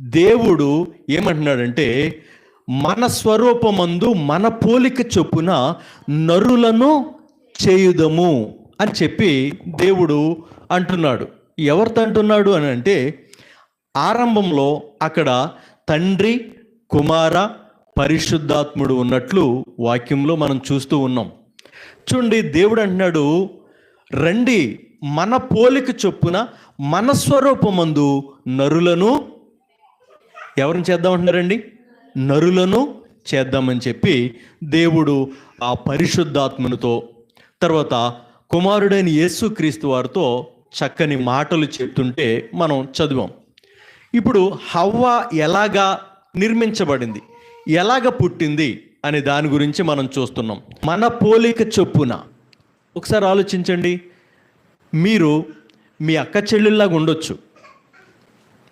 దేవుడు ఏమంటున్నాడంటే మన స్వరూపమందు మన పోలిక చొప్పున నరులను చేయుదము అని చెప్పి దేవుడు అంటున్నాడు. ఎవరితో అంటున్నాడు అని అంటే ఆరంభంలో అక్కడ తండ్రి కుమార పరిశుద్ధాత్ముడు ఉన్నట్లు వాక్యంలో మనం చూస్తూ ఉన్నాం. చూడండి దేవుడు అంటున్నాడు రండి మన పోలిక చొప్పున మన స్వరూపమందు నరులను ఎవరిని చేద్దామంటున్నారండి? నరులను చేద్దామని చెప్పి దేవుడు ఆ పరిశుద్ధాత్మనుతో తర్వాత కుమారుడైన యేసుక్రీస్తు వారితో చక్కని మాటలు చెప్తుంటే మనం చదివాం. ఇప్పుడు హవ్వ ఎలాగా నిర్మించబడింది? ఎలాగ పుట్టింది? అనే దాని గురించి మనం చూస్తున్నాం. మన పోలిక చొప్పున ఒకసారి ఆలోచించండి. మీరు మీ అక్క చెల్లెల్లాగా ఉండొచ్చు.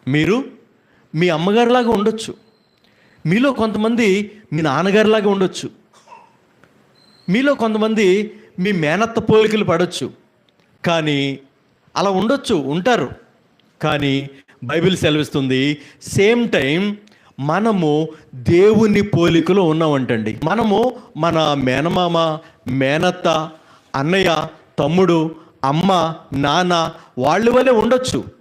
మీరు మీ అమ్మగారిలాగా ఉండొచ్చు. మీలో కొంతమంది మీ నాన్నగారిలాగా ఉండొచ్చు. మీలో కొంతమంది మీ మేనత్త పోలికలు పడవచ్చు కానీ అలా ఉండొచ్చు ఉంటారు. కానీ బైబిల్ సెలవిస్తుంది సేమ్ టైం మనము దేవుని పోలికలో ఉన్నామంటండి. మనము మన మేనమామ మేనత్త అన్నయ్య తమ్ముడు అమ్మ నాన్న వాళ్ళ వలె ఉండొచ్చు.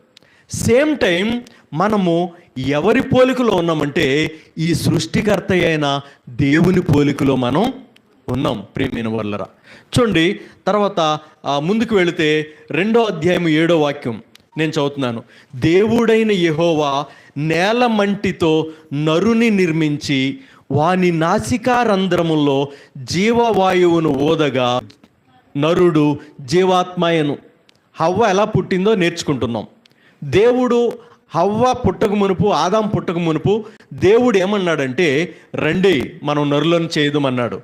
సేమ్ టైం మనము ఎవరి పోలికలో ఉన్నామంటే ఈ సృష్టికర్త అయిన దేవుని పోలికలో మనం ఉన్నాం ప్రేమైన వల్లరా చూడండి తర్వాత ముందుకు వెళితే రెండో అధ్యాయం ఏడో వాక్యం నేను చదువుతున్నాను. దేవుడైన యహోవా నేల మంటితో నరుని నిర్మించి వాని నాసికారంధ్రములో జీవవాయువును ఓదగా నరుడు జీవాత్మయను. హవ్వ ఎలా పుట్టిందో నేర్చుకుంటున్నాం. దేవుడు హవ్వ పుట్టక మునుపు ఆదాం పుట్టక మునుపు దేవుడు ఏమన్నాడంటే రండి మనం నరులను చేయదమన్నాడు.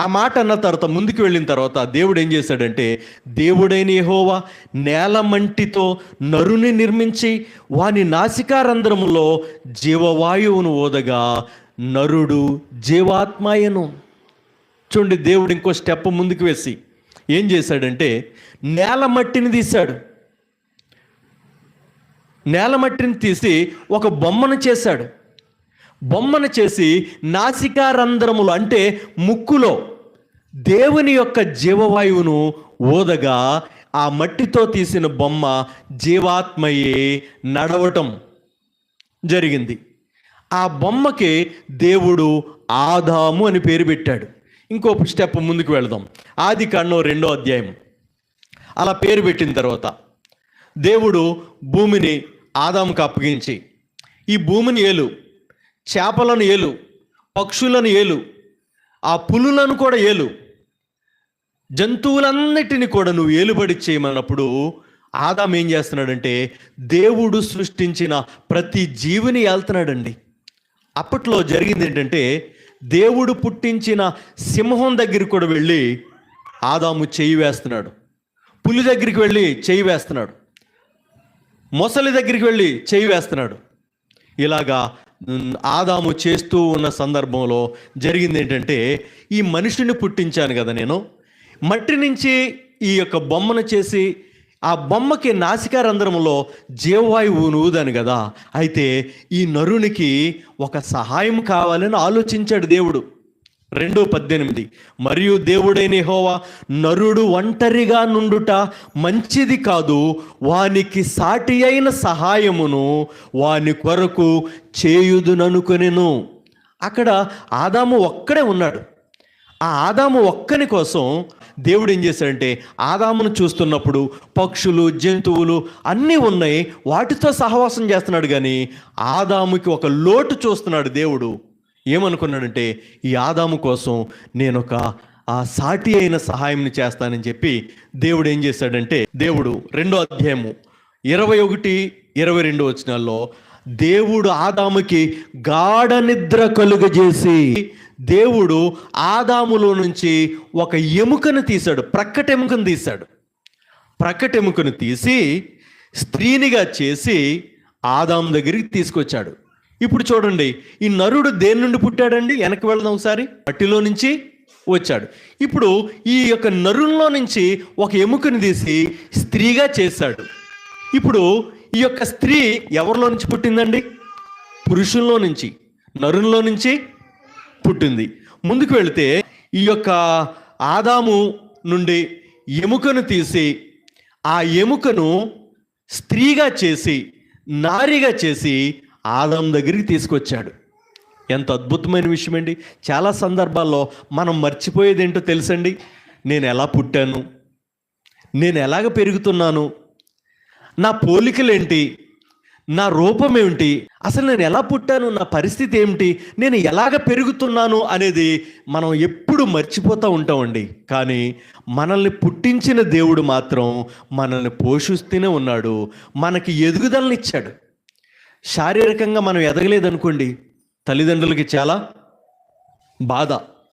ఆ మాట అన్న తర్వాత ముందుకు వెళ్ళిన తర్వాత దేవుడు ఏం చేశాడంటే దేవుడైన యహోవా నేల మంటితో నరుని నిర్మించి వాని నాసికారంధ్రములో జీవవాయువును ఓదగా నరుడు జీవాత్మయను చూడండి దేవుడు ఇంకో స్టెప్ ముందుకు వేసి ఏం చేశాడంటే నేల మట్టిని తీశాడు. నేలమట్టిని తీసి ఒక బొమ్మను చేశాడు. బొమ్మను చేసి నాసికారంధ్రములు అంటే ముక్కులో దేవుని యొక్క జీవవాయువును ఓదగా ఆ మట్టితో తీసిన బొమ్మ జీవాత్మయే నడవటం జరిగింది. ఆ బొమ్మకి దేవుడు ఆదాము అని పేరు పెట్టాడు. ఇంకో స్టెప్ ముందుకు వెళదాం. ఆది కాండం రెండో అధ్యాయం. అలా పేరు పెట్టిన తర్వాత దేవుడు భూమిని ఆదాముకు అప్పగించి ఈ భూమిని ఏలు చేపలను ఏలు పక్షులను ఏలు ఆ పులులను కూడా ఏలు జంతువులన్నిటిని కూడా నువ్వు ఏలుబడి చేయమన్నప్పుడు ఆదాం ఏం చేస్తున్నాడంటే దేవుడు సృష్టించిన ప్రతి జీవిని ఏళ్తున్నాడండి అప్పట్లో జరిగింది ఏంటంటే దేవుడు పుట్టించిన సింహం దగ్గరికి కూడా వెళ్ళి ఆదాము చేయి వేస్తున్నాడు. పులి దగ్గరికి వెళ్ళి చేయి వేస్తున్నాడు. మొసలి దగ్గరికి వెళ్ళి చేయి వేస్తున్నాడు. ఇలాగా ఆదాము చేస్తూ ఉన్న సందర్భంలో జరిగింది ఏంటంటే ఈ మనిషిని పుట్టించాను కదా నేను. మట్టి నుంచి ఈ యొక్క బొమ్మను చేసి ఆ బొమ్మకి నాసికారంధ్రంలో జీవవాయువు నువ్వుదాను కదా. అయితే ఈ నరునికి ఒక సహాయం కావాలని ఆలోచించాడు దేవుడు. రెండు పద్దెనిమిది. మరియు దేవుడైన హోవా నరుడు ఒంటరిగా నుండుట మంచిది కాదు. వానికి సాటి అయిన సహాయమును వాని కొరకు చేయుదుననుకొనెను. అక్కడ ఆదాము ఒక్కడే ఉన్నాడు. ఆ ఆదాము ఒక్కని కోసం దేవుడు ఏం చేశాడంటే ఆదామును చూస్తున్నప్పుడు పక్షులు జంతువులు అన్నీ ఉన్నాయి. వాటితో సహవాసం చేస్తున్నాడు కానీ ఆదాముకి ఒక లోటు చూస్తున్నాడు దేవుడు. ఏమనుకున్నాడంటే ఈ ఆదాము కోసం నేను ఒక ఆ సాటి అయిన సహాయం చేస్తానని చెప్పి దేవుడు ఏం చేశాడంటే దేవుడు రెండో అధ్యాయము ఇరవై ఒకటి ఇరవై రెండు వచనాల్లో దేవుడు ఆదాముకి గాఢ నిద్ర కలుగజేసి దేవుడు ఆదాములో నుంచి ఒక ఎముకను తీశాడు ప్రక్కట ఎముకను తీశాడు. ప్రక్కటెముకను తీసి స్త్రీనిగా చేసి ఆదాము దగ్గరికి తీసుకొచ్చాడు. ఇప్పుడు చూడండి ఈ నరుడు దేని నుండి పుట్టాడండి? వెనక్కి వెళ్దాం ఒకసారి. మట్టిలో నుంచి వచ్చాడు. ఇప్పుడు ఈ యొక్క నరుల్లో నుంచి ఒక ఎముకని తీసి స్త్రీగా చేశాడు. ఇప్పుడు ఈ యొక్క స్త్రీ ఎవరిలో నుంచి పుట్టిందండి? పురుషుల్లో నుంచి నరుల్లో నుంచి పుట్టింది. ముందుకు వెళితే ఈ యొక్క ఆదాము నుండి ఎముకను తీసి ఆ ఎముకను స్త్రీగా చేసి నారిగా చేసి ఆదం దగ్గరికి తీసుకొచ్చాడు. ఎంత అద్భుతమైన విషయం అండి చాలా సందర్భాల్లో మనం మర్చిపోయేది ఏంటో తెలుసండి? నేను ఎలా పుట్టాను? నేను ఎలాగ పెరుగుతున్నాను? నా పోలికలేంటి? నా రూపం ఏమిటి అసలు నేను ఎలా పుట్టాను? నా పరిస్థితి ఏమిటి నేను ఎలాగ పెరుగుతున్నాను? అనేది మనం ఎప్పుడు మర్చిపోతూ ఉంటామండి. కానీ మనల్ని పుట్టించిన దేవుడు మాత్రం మనల్ని పోషిస్తూనే ఉన్నాడు. మనకి ఎదుగుదలనిచ్చాడు. శారీరకంగా మనం ఎదగలేదనుకోండి తల్లిదండ్రులకి చాలా బాధ.